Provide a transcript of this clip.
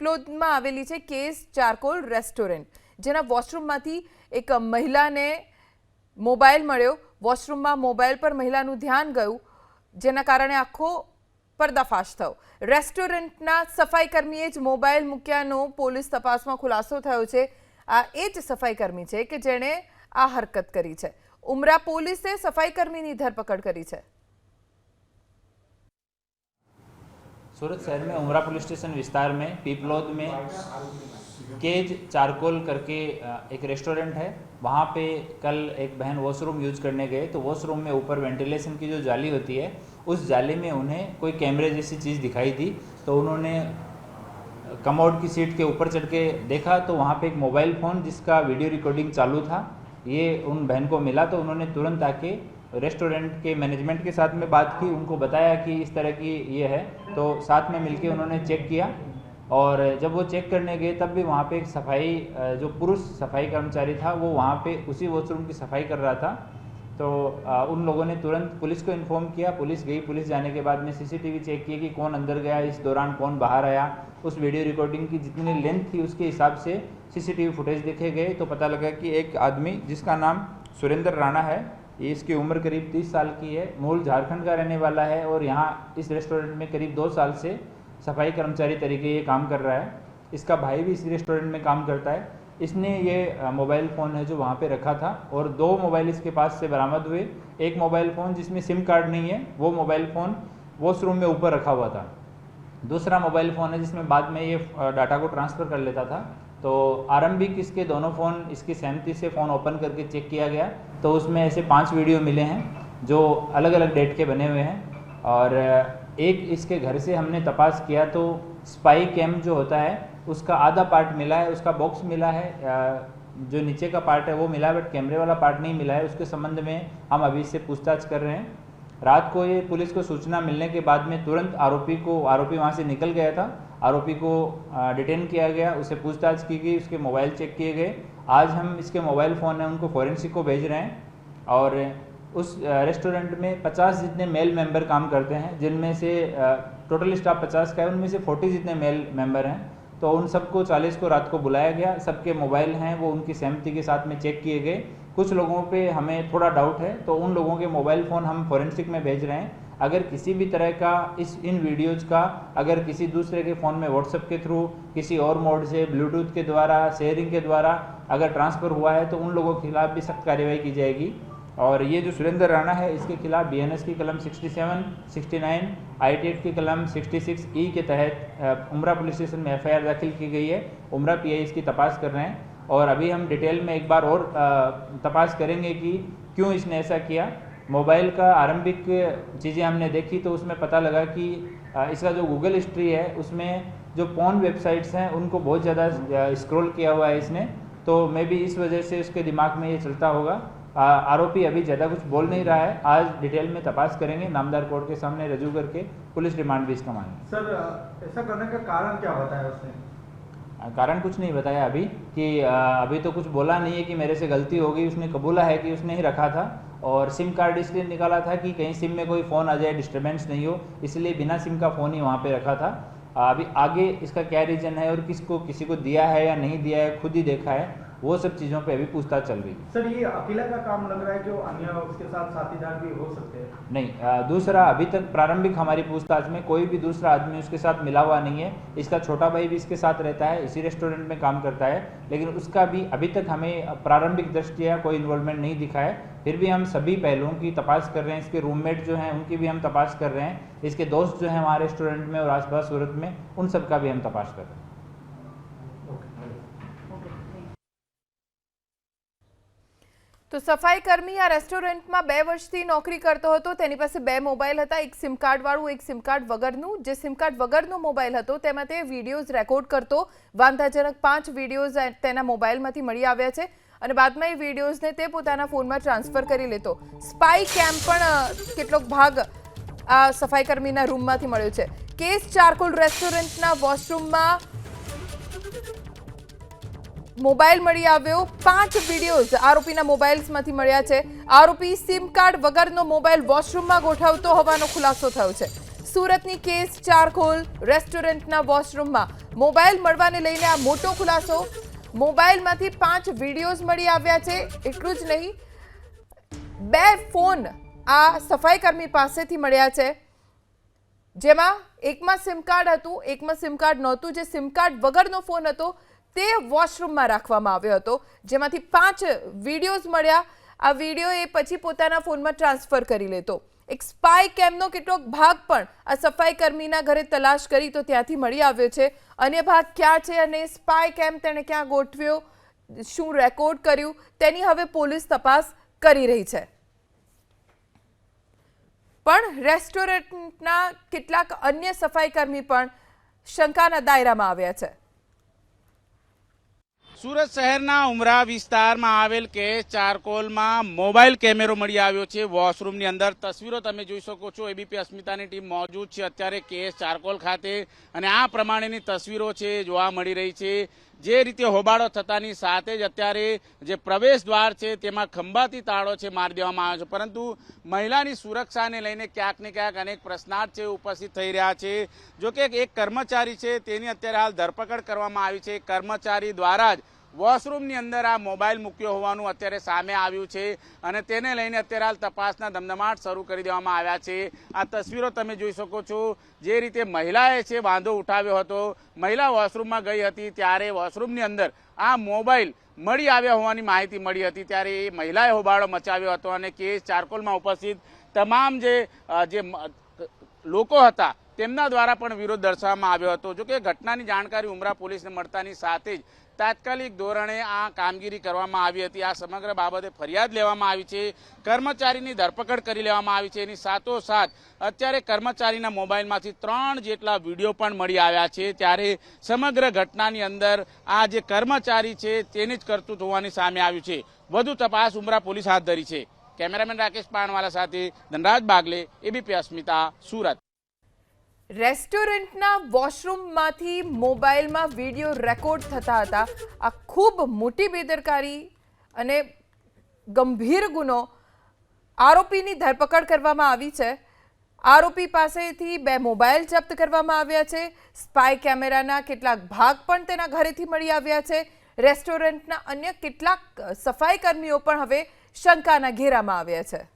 પીપલોદમાં આવેલી છે case charcoal restaurant, જેના વોશરૂમમાંથી એક મહિલાને મોબાઈલ મળ્યો. વોશરૂમમાં મોબાઈલ પર મહિલાનું ધ્યાન ગયું, જેના કારણે આખો પર્દાફાશ થયો. રેસ્ટોરન્ટના સફાઈ કર્મીએ જ મોબાઈલ મૂક્યાનો પોલીસ તપાસમાં ખુલાસો થયો છે. આ એ જ સફાઈ કર્મી છે કે જેણે આ હરકત કરી છે. ઉમરા પોલીસે સફાઈ કર્મીની ધરપકડ કરી છે. सूरत शहर में उमरा पुलिस स्टेशन विस्तार में, पीपलोद में केज चारकोल करके एक रेस्टोरेंट है। वहाँ पे कल एक बहन वॉशरूम यूज़ करने गए तो वॉशरूम में ऊपर वेंटिलेशन की जो जाली होती है, उस जाली में उन्हें कोई कैमरे जैसी चीज़ दिखाई दी तो उन्होंने कमोड की सीट के ऊपर चढ़ के देखा तो वहाँ पे एक मोबाइल फ़ोन जिसका वीडियो रिकॉर्डिंग चालू था, ये उन बहन को मिला तो उन्होंने तुरंत आके रेस्टोरेंट के मैनेजमेंट के साथ में बात की, उनको बताया कि इस तरह की ये है। तो साथ में मिलके उन्होंने चेक किया और जब वो चेक करने गए, तब भी वहाँ पे एक सफ़ाई जो पुरुष सफ़ाई कर्मचारी था, वो वहाँ पे उसी वॉशरूम की सफ़ाई कर रहा था। तो उन लोगों ने तुरंत पुलिस को इन्फॉर्म किया। पुलिस गई, पुलिस जाने के बाद में सीसीटीवी चेक किया कि कौन अंदर गया, इस दौरान कौन बाहर आया। उस वीडियो रिकॉर्डिंग की जितनी लेंथ थी, उसके हिसाब से सीसीटीवी फुटेज देखे गए। तो पता लगा कि एक आदमी, जिसका नाम सुरेंद्र राणा है ये इसकी उम्र करीब 30 साल की है। मूल झारखंड का रहने वाला है और यहाँ इस रेस्टोरेंट में करीब दो साल से सफ़ाई कर्मचारी तरीके ये काम कर रहा है। इसका भाई भी इस रेस्टोरेंट में काम करता है। इसने ये मोबाइल फ़ोन है जो वहाँ पे रखा था और दो मोबाइल इसके पास से बरामद हुए। एक मोबाइल फ़ोन जिसमें सिम कार्ड नहीं है, वो मोबाइल फ़ोन वॉशरूम में ऊपर रखा हुआ था। दूसरा मोबाइल फ़ोन है जिसमें बाद में ये डाटा को ट्रांसफ़र कर लेता था। तो आरंभिक इसके दोनों फ़ोन, इसकी सहमति से फ़ोन ओपन करके चेक किया गया। तो उसमें ऐसे पाँच वीडियो मिले हैं, जो अलग अलग डेट के बने हुए हैं। और एक इसके घर से हमने तपास किया तो स्पाई कैम जो होता है, उसका आधा पार्ट मिला है, उसका बॉक्स मिला है जो नीचे का पार्ट है वो मिला बट कैमरे वाला पार्ट नहीं मिला है। उसके संबंध में हम अभी इससे पूछताछ कर रहे हैं। रात को ये पुलिस को सूचना मिलने के बाद में तुरंत आरोपी को, आरोपी वहाँ से निकल गया था। आरोपी को डिटेन किया गया। उसे पूछताछ की गई, उसके मोबाइल चेक किए गए। आज हम इसके मोबाइल फ़ोन हैं, उनको फॉरेंसिक को भेज रहे हैं और उस रेस्टोरेंट में 50 जितने मेल मेंबर काम करते हैं, जिनमें से टोटल स्टाफ 50 का है, उनमें से 40 जितने मेल मेंबर हैं। तो उन सबको 40 को रात को बुलाया गया। सबके मोबाइल हैं, वो उनकी सहमति के साथ में चेक किए गए। कुछ लोगों पे हमें थोड़ा डाउट है तो उन लोगों के मोबाइल फ़ोन हम फॉरेंसिक में भेज रहे हैं। अगर किसी भी तरह का इस इन वीडियोज़ का अगर किसी दूसरे के फ़ोन में व्हाट्सएप के थ्रू किसी और मोड से ब्लूटूथ के द्वारा शेयरिंग के द्वारा अगर ट्रांसफ़र हुआ है तो उन लोगों के खिलाफ भी सख्त कार्रवाई की जाएगी। और ये जो सुरेंद्र राणा है इसके खिलाफ बीएनएस की कलम 67, 69, आईटी एक्ट की कलम 66 ई के तहत उमरा पुलिस स्टेशन में एफआईआर दाखिल की गई है। उमरा पीआई इसकी तपास कर रहे हैं। और अभी हम डिटेल में एक बार और तपास करेंगे कि क्यों इसने ऐसा किया। मोबाइल का आरंभिक चीज़ें हमने देखी तो उसमें पता लगा कि इसका जो गूगल हिस्ट्री है, उसमें जो पॉन वेबसाइट्स हैं, उनको बहुत ज़्यादा स्क्रॉल किया हुआ है इसने। तो मे भी इस वजह से उसके दिमाग में ये चलता होगा। आरोपी अभी ज़्यादा कुछ बोल नहीं रहा है। आज डिटेल में तपास करेंगे, नामदार कोर्ट के सामने, रजू करके, पुलिस रिमांड भी इसका मांगेंगे सर ऐसा करने का कारण क्या बताया उसने कारण कुछ नहीं बताया अभी कि अभी तो कुछ बोला नहीं है कि मेरे से गलती हो गई उसने कबूला है कि उसने ही रखा था। और सिम कार्ड इसलिए निकाला था कि कहीं सिम में कोई फ़ोन आ जाए डिस्टर्बेंस नहीं हो, इसलिए बिना सिम का फ़ोन ही वहाँ पे रखा था। अभी आगे इसका क्या रीज़न है और किसको, किसी को दिया है या नहीं दिया है, खुद ही देखा है। वो सब चीज़ों पे अभी पूछताछ चल रही है। सर ये अकेला का काम लग रहा है जो अन्य उसके साथ साथीदार भी हो सकते हैं? नहीं आ, दूसरा अभी तक प्रारंभिक हमारी पूछताछ में कोई भी दूसरा आदमी उसके साथ मिला हुआ नहीं है। इसका छोटा भाई भी इसके साथ रहता है इसी रेस्टोरेंट में काम करता है। लेकिन उसका भी अभी तक हमें प्रारंभिक दृष्टिया कोई इन्वॉल्वमेंट नहीं दिखा है। फिर भी हम सभी पहलुओं की तपास कर रहे हैं। इसके रूममेट जो हैं उनकी भी हम तपास कर रहे हैं। इसके दोस्त जो हैं हमारे रेस्टोरेंट में और आसपास सूरत में उन सब का भी हम तपास कर रहे हैं। તો સફાઈ કર્મી આ રેસ્ટોરન્ટમાં બે વર્ષથી નોકરી કરતો હતો. તેની પાસે બે મોબાઈલ હતા. એક સિમ કાર્ડવાળું એક સિમ કાર્ડ વગરનું. જે સિમ કાર્ડ વગરનો મોબાઈલ હતો, તેમાં તે વિડીયોઝ રેકોર્ડ કરતો. વાંધાજનક પાંચ વિડીયોઝ તેના મોબાઈલમાંથી મળી આવ્યા છે અને બાદમાં એ વિડીયોઝને તે પોતાના ફોનમાં ટ્રાન્સફર કરી લેતો. સ્પાઈ કેમ્પ પણ કેટલોક ભાગ આ સફાઈ કર્મીના રૂમમાંથી મળ્યો છે. કેસ ચારકોલ રેસ્ટોરન્ટના વોશરૂમમાં મોબાઈલ મળી આવ્યો. પાંચ વિડીયોઝ આરોપીના મોબાઈલ્સમાંથી મળ્યા છે. આરોપી સિમ કાર્ડ વગરનો મોબાઈલ વોશરૂમમાં ગોઠવતો હોવાનો ખુલાસો થયો છે. સુરતની કેસ ચારકોલ રેસ્ટોરન્ટના વોશરૂમમાં મોબાઈલ મળવાને લઈને આ મોટો ખુલાસો. મોબાઈલમાંથી પાંચ વિડીયોઝ મળી આવ્યા છે. એટલું જ નહીં, બે ફોન આ સફાઈકર્મી પાસેથી મળ્યા છે. જેમાં એકમાં સિમ કાર્ડ હતું, એકમાં સિમ કાર્ડ નહોતું. જે સિમ કાર્ડ વગરનો ફોન હતો તે વોશરૂમમાં રાખવામાં આવ્યો હતો, જેમાંથી પાંચ વિડીયોઝ મળ્યા. આ વીડિયો એ પછી પોતાના ફોનમાં ટ્રાન્સફર કરી લેતો. એક સ્પાય કેમનો કેટલોક ભાગ પણ આ સફાઈ કર્મીના ઘરે તલાશ કરી તો ત્યાંથી મળી આવ્યો છે. અન્ય ભાગ ક્યાં છે અને સ્પાય કેમ તેણે ક્યાં ગોઠવ્યો, શું રેકોર્ડ કર્યું, તેની હવે પોલીસ તપાસ કરી રહી છે. પણ રેસ્ટોરન્ટના કેટલાક અન્ય સફાઈ કર્મી પણ શંકાના દાયરામાં આવ્યા છે. સુરત શહેરના ઉમરા વિસ્તારમાં આવેલ કે ચારકોલમાં મોબાઈલ કેમેરો મળી આવ્યો છે. વોશરૂમની અંદર તસવીરો તમે જોઈ શકો છો. એબીપી અસ્મિતાની ટીમ મોજૂદ છે. અત્યારે કેસ ચારકોલ ખાતે અને આ પ્રમાણેની તસવીરો છે, જોવા મળી રહી છે. જે રીતે હોબાળો થતાની સાથે જ અત્યારે જે પ્રવેશ દ્વાર છે તેમાં ખંભાતી તાળો છે મારી દેવામાં આવ્યો છે. પરંતુ મહિલાની સુરક્ષાને લઈને ક્યાંક ને ક્યાંક અનેક પ્રશ્નાર્થ છે ઉપસ્થિત થઈ રહ્યા છે. જો કે એક કર્મચારી છે, તેની અત્યારે હાલ ધરપકડ કરવામાં આવી છે. કર્મચારી દ્વારા જ વોશરૂમની અંદર આ મોબાઈલ મૂક્યો હોવાનું અત્યારે સામે આવ્યું છે અને તેને લઈને અત્યારે હાલ તપાસના ધમધમાટ શરૂ કરી દેવામાં આવ્યા છે. આ તસવીરો તમે જોઈ શકો છો. જે રીતે મહિલાએ છે વાંધો ઉઠાવ્યો હતો. મહિલા વોશરૂમમાં ગઈ હતી ત્યારે વોશરૂમની અંદર આ મોબાઈલ મળી આવ્યા હોવાની માહિતી મળી હતી. ત્યારે એ મહિલાએ હોબાળો મચાવ્યો હતો અને કેસ ચારકોલમાં ઉપસ્થિત તમામ જે જે લોકો હતા તેમના દ્વારા પણ વિરોધ દર્શાવવામાં આવ્યો હતો. જોકે ઘટનાની જાણકારી ઉમરા પોલીસને મળતાની સાથે જ તાત્કાલિક ધોરણે આ કામગીરી કરવામાં આવી હતી. આ સમગ્ર બાબતે ફરિયાદ લેવામાં આવી છે. કર્મચારીની ધરપકડ કરી લેવામાં આવી છે. એની સાથોસાથ અત્યારે કર્મચારીના મોબાઈલમાંથી ત્રણ જેટલા વીડિયો પણ મળી આવ્યા છે. ત્યારે સમગ્ર ઘટનાની અંદર આ જે કર્મચારી છે તેને જ કરતૂત હોવાની સામે આવ્યું છે. વધુ તપાસ ઉમરા પોલીસ હાથ ધરી છે. કેમેરામેન રાકેશ પાણવાલા સાથે ધનરાજ બાગલે, એબીપી અસ્મિતા, સુરત. રેસ્ટોરન્ટના વોશરૂમમાંથી મોબાઈલમાં વીડિયો રેકોર્ડ થતા હતા. આ ખૂબ મોટી બેદરકારી અને ગંભીર ગુનો આરોપીની ધરપકડ કરવામાં આવી છે. આરોપી પાસેથી બે મોબાઈલ જપ્ત કરવામાં આવ્યા છે. સ્પાય કેમેરાના કેટલાક ભાગ પણ તેના ઘરેથી મળી આવ્યા છે. રેસ્ટોરન્ટના અન્ય કેટલાક સફાઈ કર્મીઓ પણ હવે શંકાના ઘેરામાં આવ્યા છે.